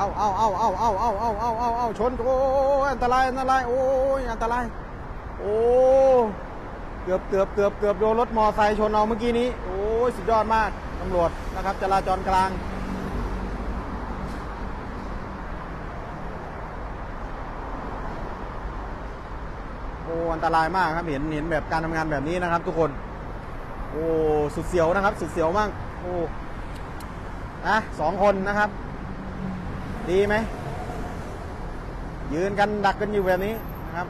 เอาเอาเอาเอาเอาเอาเอาเอาเอาเอาชนโอ้อันตรายอันตรายโอ้ยอันตรายโอ้เกือบเกือบเกือบเกือบโดนรถมอไซค์ชนเอาเมื่อกี้นี้โอ้ยสุดยอดมากตำรวจนะครับจราจรกลางโอ้อันตรายมากครับเห็นเห็นแบบการทำงานแบบนี้นะครับ ทุกคน โอ้สุดเสียวนะครับ สุดเสียวมากโอ้นะสองคนนะครับ ดีไหม ยืนกันดักกันอยู่แบบนี้นะครับ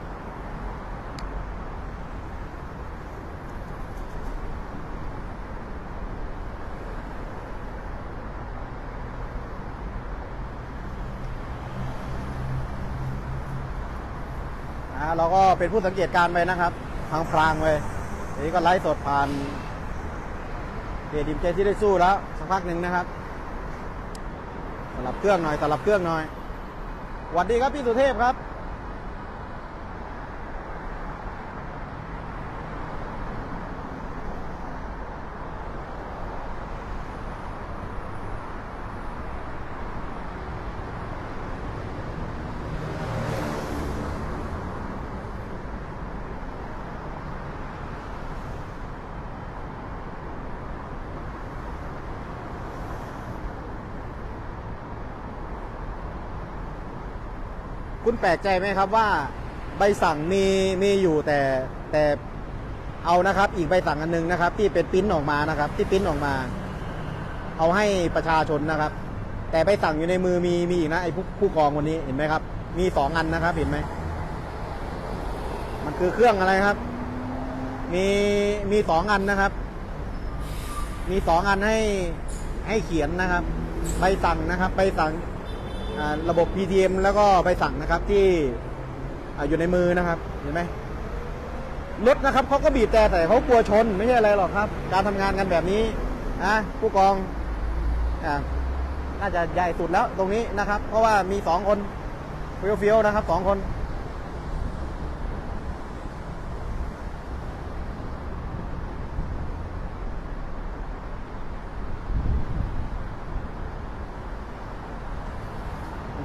เราก็เป็นผู้สังเกตการณ์ไปนะครับทางพรางไปทีนี้ก็ไลฟ์สดผ่านเพจดิมเจที่ได้สู้แล้ว สักพักหนึ่งนะครับ สลับเครื่องหน่อยสลับเครื่องหน่อยสวัสดีครับพี่สุเทพครับ คุณแปลกใจไหมครับว่า ใบสั่งมีมีอยู่แต่แต่เอานะครับ อีกใบสั่งอันหนึงนะครับ ที่เป็นปิ้นออกมานะครับ ที่ปิ้นออกมา เอาให้ประชาชนนะครับ แต่ใบสั่งอยู่ในมือมีมีอีกนะไอ้ผู้ผู้กองคนนี้เห็นไหมครับ มีสองอันนะครับ เห็นไหมมันคือเครื่องอะไรครับ มีมีสองอันนะครับ มีสองอันให้ให้เขียนนะครับ ใบสั่งนะครับ ใบสั่ง ระบบ PTM แล้วก็ใบสั่งนะครับที่ออยู่ในมือนะครับเห็นไหมรถนะครับเขาก็บีบแต่แต่เขากลัวชนไม่ใช่อะไรหรอกครับ การทำงานกันแบบนี้นะผู้กองอ่าน่าจะใหญ่สุดแล้วตรงนี้นะครับ เพราะว่ามีสองคนเฟี้ยวๆนะครับสองคน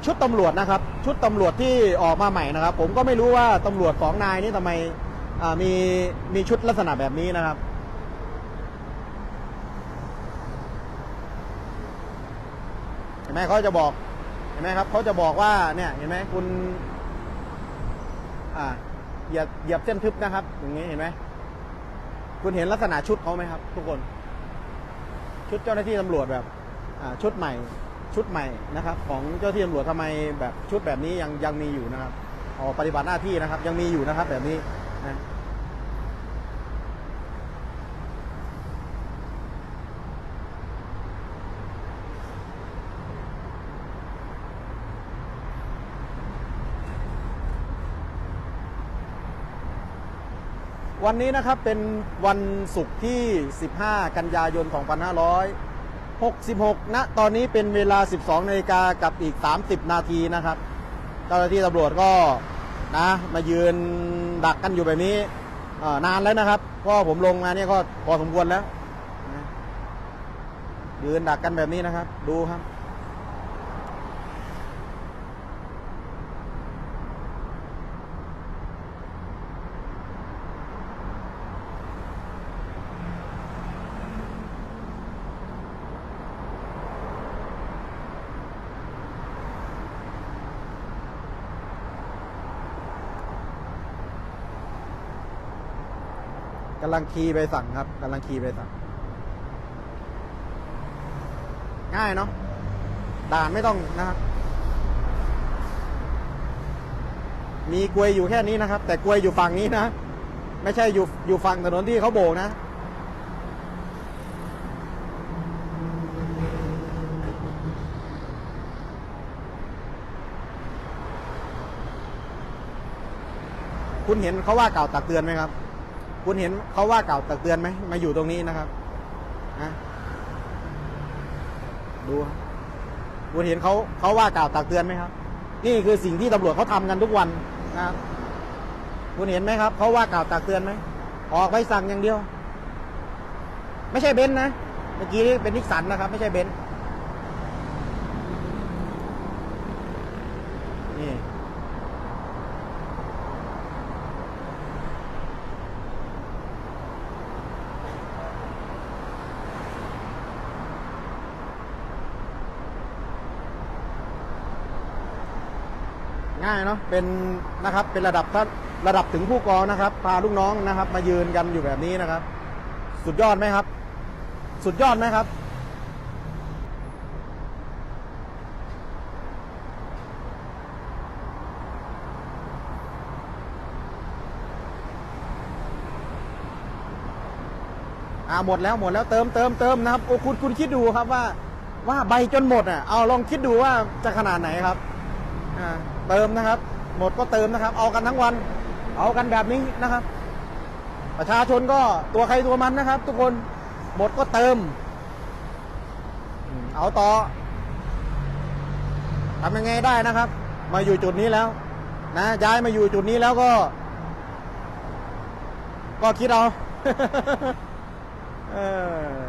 ชุดตำรวจนะครับ ชุดตำรวจที่ออกมาใหม่นะครับ ผมก็ไม่รู้ว่าตำรวจสองนายนี้ทำไมมีมีชุดลักษณะแบบนี้นะครับ เห็นไหมเขาจะบอกเห็นไหมครับเขาจะบอกว่าเนี่ยเห็นไหมคุณ อ่าเหยียบเหยียบเส้นทึบนะครับ อย่างนี้เห็นไหมคุณเห็นลักษณะชุดเขาไหมครับ ทุกคน ชุดเจ้าหน้าที่ตำรวจแบบ อ่า ชุดใหม่ ชุดใหม่นะครับของเจ้าที่ตำรวจทำไมแบบชุดแบบนี้ยังยังมีอยู่นะครับออกปฏิบัติหน้าที่นะครับ ยังมีอยู่นะครับแบบนี้นะวันนี้นะครับเป็นวันศุกร์ที่ 15 กันยายน 66ณตอนนี้เป็นเวลา 12นาฬิกากับอีก 30 นาทีนะครับเจ้าหน้าที่ตำรวจก็นะมายืนดักกันอยู่แบบนี้นานแล้วนะครับก็ผมลงมาเนี่ยก็พอสมควรแล้วนะยืนดักกันแบบนี้นะครับ ดูครับ กำลังคีย์ไปสั่งครับกำลังคีย์ไปสั่ง ง่ายเนาะด่านไม่ต้องนะครับมีกลวยอยู่แค่นี้นะครับ แต่กลวยอยู่ฝั่งนี้นะ ไม่ใช่อยู่อยู่ฝั่งถนนที่เขาโบกนะคุณเห็นเขาว่ากล่าวตักเตือนไหมครับ คุณเห็นเขาว่าเก่าตักเตือนไหมมาอยู่ตรงนี้นะครับนะดู คุณเห็นเขาเขาว่าเก่าตักเตือนไหมครับ นี่คือสิ่งที่ตำรวจเขาทำกันทุกวันนะครับคุณเห็นไหมครับเขาว่าเก่าตักเตือนไหมออกไปสั่งอย่างเดียว ไม่ใช่เบนซ์นะเมื่อกี้เป็นนิสสันนะครับ ไม่ใช่เบนซ์นี่ ง่ายเนาะเป็นนะครับเป็นระดับถ้าระดับถึงผู้กองนะครับ พาลูกน้องนะครับ มายืนกันอยู่แบบนี้นะครับ สุดยอดไหมครับ สุดยอดไหมครับ อ่าหมดแล้วหมดแล้วเติมเติมเติมนะครับโอ้คุณคุณคิดดูครับว่าว่าใบจนหมดอะเอาลองคิดดูว่าจะขนาดไหนครับ อ่า เติมนะครับ หมดก็เติมนะครับ เอากันทั้งวัน เอากันแบบนี้นะครับ ประชาชนก็ตัวใครตัวมันนะครับ ทุกคนหมดก็เติมอืมเอาต่อทำยังไงได้นะครับ มาอยู่จุดนี้แล้ว นะย้ายมาอยู่จุดนี้แล้วก็ ก็คิดเอาเออ